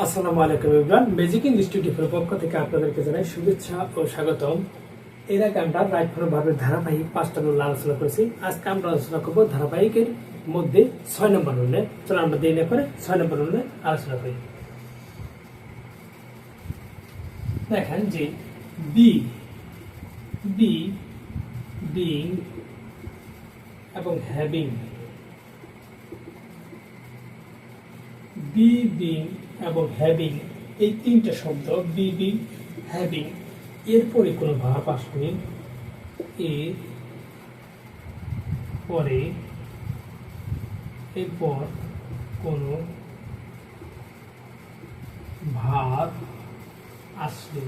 আসসালামু আলাইকুম ইমরান ম্যাজিক ইনস্টিটিউটের পক্ষ থেকে আপনাদেরকে জানাই শুভেচ্ছা ও স্বাগতম। এর আগে আমরা রাইট ভাবের ধারাবাহিক পাঁচটা রুল আলোচনা করেছি। আজকে আমরা আলোচনা করব ধারাবাহিকের মধ্যে ছয় নম্বর রুলে চলো আমরা দিয়ে না করে ছয় নম্বর রুলে আলোচনা করি। দেখেন যে বি বি বিং এবং হ্যাভিং বি বিং এবং হ্যাভিং এই তিনটা শব্দ বি বিং হ্যাভিং এরপরে কোনো ভাব আসবে এর পরে, এরপর কোনো ভাব আসলে,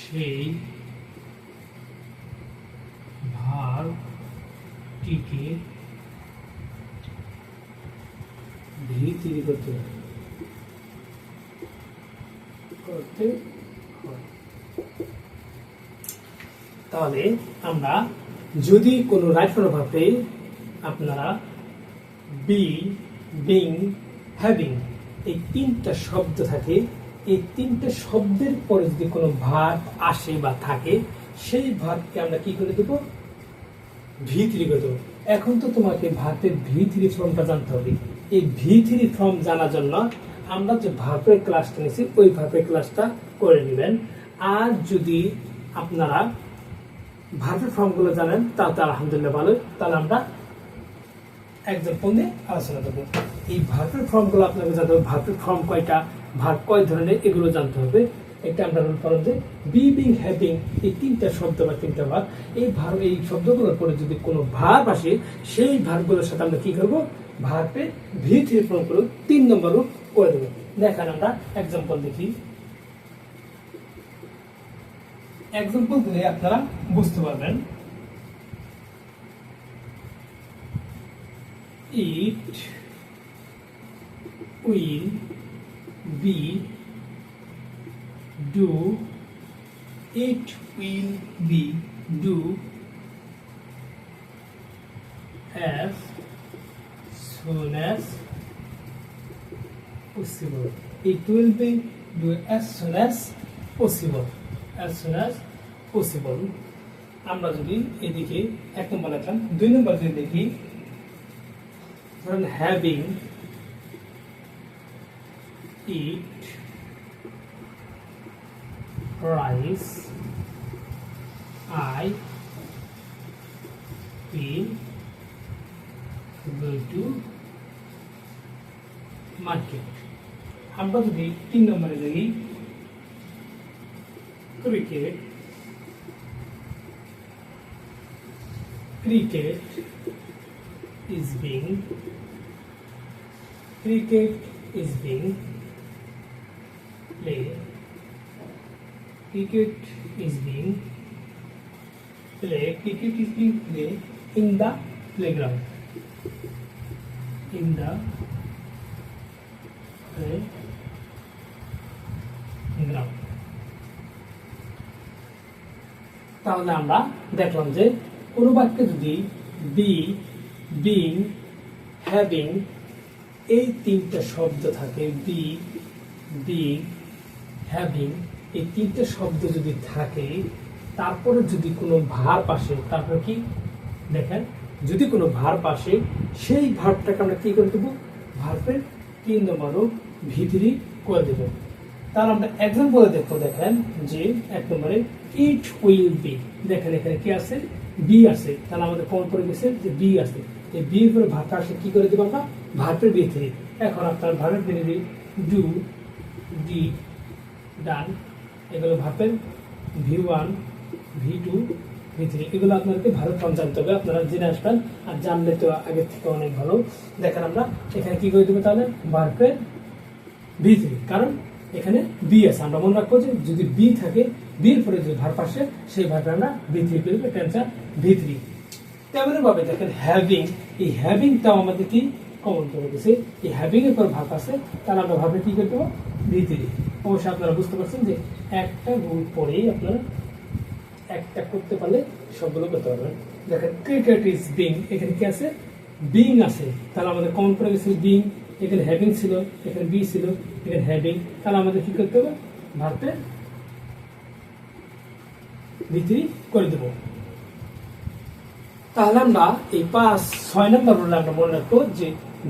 সেই ভাবটিকে ধীরে করতে হয় করতে তাহলে আমরা যদি কোনো রাইট ফোন ভাবে আপনারা বি বিং হ্যাভিং এই তিনটা শব্দ থাকে, এই তিনটা শব্দের পরে যদি কোনো ভাব আসে বা থাকে, সেই ভাবকে আমরা কি করে দেবো? ভি থ্রি করে দেবো। এখন তো তোমাকে ভাতের ভি থ্রি ফর্মটা জানতে হবে। এই ভি থ্রি ফর্ম জানার জন্য আমরা যে ভাপের ক্লাসটা নিয়েছি, ওই ভাপের ক্লাসটা করে নেবেন। আর যদি আপনারা ভারতের ফর্মগুলো জানেন, তাহলে তো আলহামদুলিল্লাহ ভালো তাহলে আমরা একজন নিয়ে আলোচনা করব। এই ভারতের ফর্মগুলো আপনাকে জানতে হবে। ভারতের ফর্ম কয়টা? ভার কয় ধরনের? এগুলো জানতে হবে। একটা আমরা রুল করলাম যে বি বিং হ্যাভিং এই তিনটা শব্দ বা তিনটা ভাব এই ভার এই শব্দগুলোর পরে যদি কোনো ভাব আসে, সেই ভাবগুলোর সাথে আমরা কি করব? ভার্পে ভি থ্রি প্রয়োগ তিন নম্বর রূপ করে দেবো। দেখেন আমরা এক্সাম্পল দেখি। এক্সাম্পল দিলে আপনারা বুঝতে পারবেন। it will be do it will be do as soon as possible it will be do as soon as possible as soon as possible আমরা যদি এদিকে এক নম্বর লেখলাম দুই নম্বর যদি দেখি ধরেন having eat rice I will go to market আমরা যদি তিন নম্বরে দেখি cricket cricket is being cricket is being played cricket is being played cricket is being played in the playground in the playground তাহলে আমরা দেখলাম যে কোনো বাক্যে যদি বি বিং হ্যাভিং এই তিনটা শব্দ থাকে বি বিং হ্যাভিং এই তিনটে শব্দ যদি থাকে, তারপরে যদি কোনো ভার আসে, তারপরে কি? দেখেন, যদি কোনো ভার আসে, সেই ভারটাকে আমরা কী করে দেবো? ভার্বের তিন নম্বর ভিতরি করে দেবো। তাহলে আমরা এক্সাম্পলে দেখব, দেখেন যে এক নম্বরে ইট উইল বি দেখেন এখানে কি আছে? বি আছে। তাহলে আমাদের কমন পড়ে গেছে যে বি আছে। এই বি এর পরে ভাবটা আসে কী করে দেবো আমরা? ভার্বের বি থ্রি এখন আপনার ভার্বের থ্রি ডু ডি ডান এগুলো ভার্বের V one, V two, V three, এগুলো আপনাদেরকে ভালো জানতে হবে, আপনারা জেনে আসবেন আর জানলে তো আগের থেকে অনেক ভালো। দেখেন আমরা এখানে কি করে দেবো তাহলে? ভার্বের ভি থ্রি, কারণ এখানে বি আছে। আমরা মনে রাখব যে যদি বি থাকে বির পরে যদি ভার পাশে, সেই ভারটা আমরা বি থ্রি পেয়ে টেনশন ভি থ্রি। তেমনি ভাবে দেখেন হ্যাভিং এই হ্যাভিংটাও আমাদের কি? কমন করে দিছে। এই হ্যাভিং এর পর ভাব আছে তাহলে আমরা ভাবে কি করতে ভি থ্রি। অবশ্যই আপনারা বুঝতে পারছেন যে একটা রুল পরেই আপনারা একটা করতে পারলে সবগুলো করতে পারবেন। দেখেন ক্রিকেট ইজ বিং এখানে কি আছে? বিং আছে। তাহলে আমাদের কমন পড়ে গেছে বিং এখানে হ্যাভিং ছিল, এখানে বি ছিল, এখানে হ্যাভিং তাহলে আমাদের কি করতে হবে? ভারতে বিক্রি করে দেব। তাহলে আমরা এই পাঁচ, ছয় নম্বর রুলে আমরা মনে রাখব যে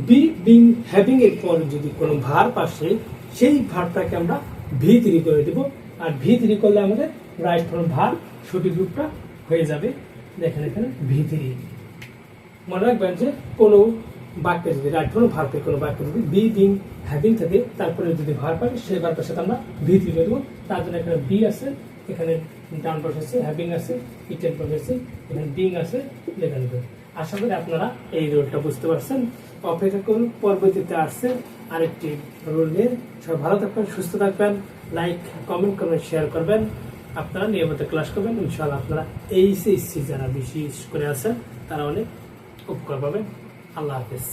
বি বিং হ্যাভিং এর পরে যদি কোনো ভার পাশে সেই ভারটাকে আমরা ভি থ্রি করে দেব। আর ভি থ্রি করলে আমাদের রাইট ফর্ম ভার, সঠিক রূপটা হয়ে যাবে। দেখেন এখানে ভি থ্রি মনে রাখবেন যে কোনো বাক্যে যদি রাইট ফর্ম ভার পেয়ে কোনো বাক্যে যদি বি বিং হ্যাভিং থাকে, তারপরে যদি ভার পাই সেই ভারটার সাথে আমরা ভি থ্রি করে দেবো। তার জন্য এখানে বি আছে, এখানে ডান পাশে আছে হ্যাভিং আছে ইটেন পাশে আছে, এখানে বিং আছে লেখা নেবে আশা করি আপনারা এই রোলটা বুঝতে পারছেন। অপেক্ষা করুন, পরবর্তীতে আসছে আরেকটি রোল নিয়ে সবাই ভালো থাকবেন, সুস্থ থাকবেন লাইক কমেন্ট করবেন শেয়ার করবেন। আপনারা নিয়মিত ক্লাস করবেন, ইনশাআল্লাহ আপনারা এইচএসসি যারা বিশেষ করে আছেন, তারা অনেক উপকার পাবেন। আল্লাহ হাফেজ।